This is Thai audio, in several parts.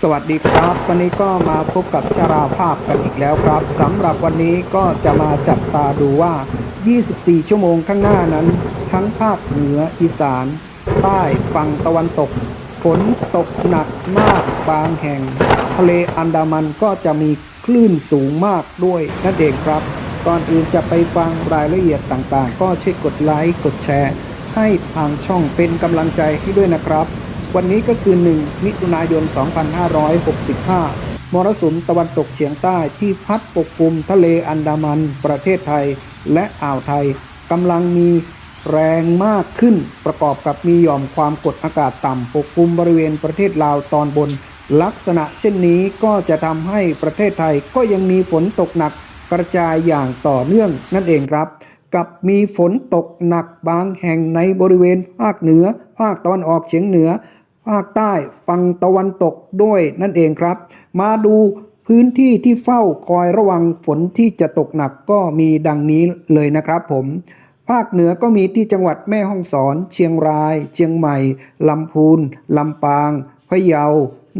สวัสดีครับ วันนี้ก็มาพบกับชาราภาพกันอีกแล้วครับสำหรับวันนี้ก็จะมาจับตาดูว่า 24 ชั่วโมงข้างหน้านั้น ทั้งภาคเหนืออีสาน ใต้ฝั่งตะวันตก ฝนตกหนักมากบางแห่ง ทะเลอันดามันก็จะมีคลื่นสูงมากด้วยนั่นเองครับ ก่อนอื่นจะไปฟังรายละเอียดต่างๆ ก็ช่วยกดไลค์กดแชร์ ให้ทางช่องเป็นกำลังใจให้ด้วยนะครับ วันนี้ก็คือ 1 มิถุนายน 2565 มรสุมตะวันตกเฉียงใต้ที่พัดปกคลุมทะเลอันดามัน ประเทศไทยและอ่าวไทยกำลังมีแรงมากขึ้นประกอบกับมีหย่อมความกดอากาศต่ำปกคลุมบริเวณประเทศลาวตอนบน ลักษณะเช่นนี้ก็จะทำให้ประเทศไทยก็ยังมีฝนตกหนักกระจายอย่างต่อเนื่องนั่นเองครับ กับมีฝนตกหนักบางแห่งในบริเวณภาคเหนือ ภาคตะวันออกเฉียงเหนือ ภาคใต้ฝั่งตะวันตกด้วยนั่นเองครับ มาดูพื้นที่ที่เฝ้าคอยระวังฝนที่จะตกหนักก็มีดังนี้เลยนะครับผม ภาคเหนือก็มีที่จังหวัดแม่ฮ่องสอน เชียงราย เชียงใหม่ ลำพูน ลำปาง พะเยา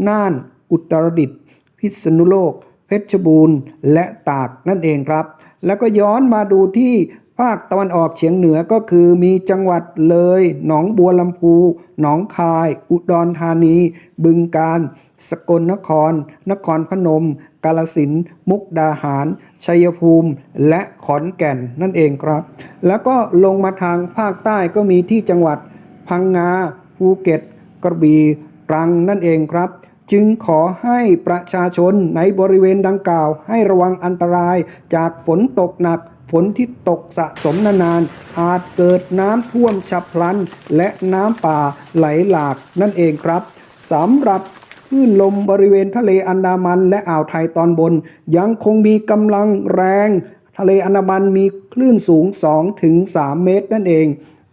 น่าน อุตรดิตถ์ พิษณุโลก เพชรบูรณ์ และตากนั่นเองครับ แล้วก็ย้อนมาดูที่ ภาคตะวันออกเฉียงเหนือก็คือมีจังหวัดเลย หนองบัวลำพู หนองคาย อุดรธานี บึงกาฬ สกลนคร นครพนม กาลสิน มุกดาหาร ชัยภูมิ และขอนแก่นนั่นเองครับ แล้วก็ลงมาทางภาคใต้ก็มีที่จังหวัด พังงา ภูเก็ต กระบี่ ตรังนั่นเองครับ จึงขอให้ประชาชนในบริเวณดังกล่าว ให้ระวังอันตรายจากฝนตกหนัก ฝนที่ตกสะสมนานๆ อาจเกิดน้ำท่วมฉับพลัน และน้ำป่าไหลหลากนั่นเองครับสำหรับคลื่นลมบริเวณทะเลอันดามันและอ่าวไทยตอนบน ยังคงมีกำลังแรง ทะเลอันดามันมีคลื่นสูง 2-3 เมตรนั่นเอง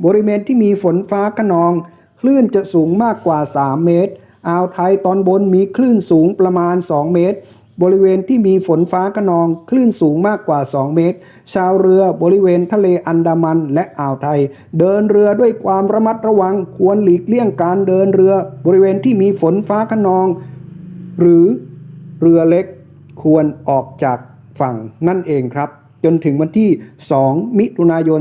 บริเวณที่มีฝนฟ้าขนอง คลื่นจะสูงมากกว่า 3 เมตร อ่าวไทยตอนบนมีคลื่นสูงประมาณ 2 เมตร บริเวณที่มีฝนฟ้าขนองคลื่นสูงมากกว่า 2 เมตร ชาวเรือบริเวณทะเลอันดามันและอ่าวไทย เดินเรือด้วยความระมัดระวังควรหลีกเลี่ยงการเดินเรือ บริเวณที่มีฝนฟ้าขนอง หรือเรือเล็กควรออกจากฝั่งนั่นเองครับ จนถึงวันที่ 2 มิถุนายน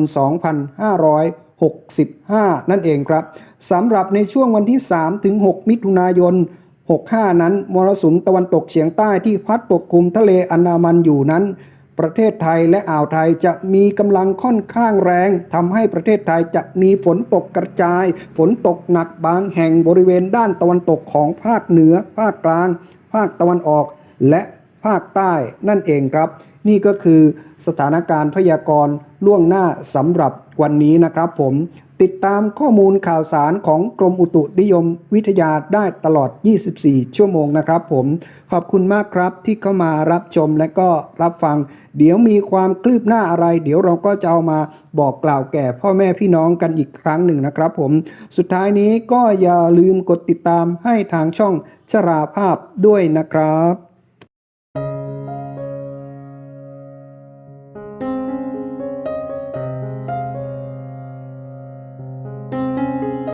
2500 2565 นั่นเองครับสำหรับในช่วงวันที่ 3 ถึง 6 มิถุนายน 65 นั้นมรสุมตะวันตกเฉียงใต้ที่พัดปกคลุมทะเลอันดามันอยู่นั้น ประเทศไทยและอ่าวไทยจะมีกำลังค่อนข้างแรงทำให้ประเทศไทยจะมีฝนตกกระจาย ฝนตกหนักบางแห่งบริเวณด้านตะวันตกของภาคเหนือ ภาคกลาง ภาคตะวันออก และภาคใต้นั่นเองครับ นี่ก็คือสถานการณ์พยากรณ์ล่วงหน้าสำหรับวันนี้นะครับผมติดตามข้อมูลข่าวสารของกรมอุตุนิยมวิทยาได้ตลอด 24 ชั่วโมงนะครับผม ขอบคุณมากครับที่เข้ามารับชมและก็รับฟัง เดี๋ยวมีความคลืบหน้าอะไร เดี๋ยวเราก็จะเอามาบอกกล่าวแก่พ่อแม่พี่น้องกันอีกครั้งหนึ่งนะครับผม สุดท้ายนี้ก็อย่าลืมกดติดตามให้ทางช่องชราภาพด้วยนะครับ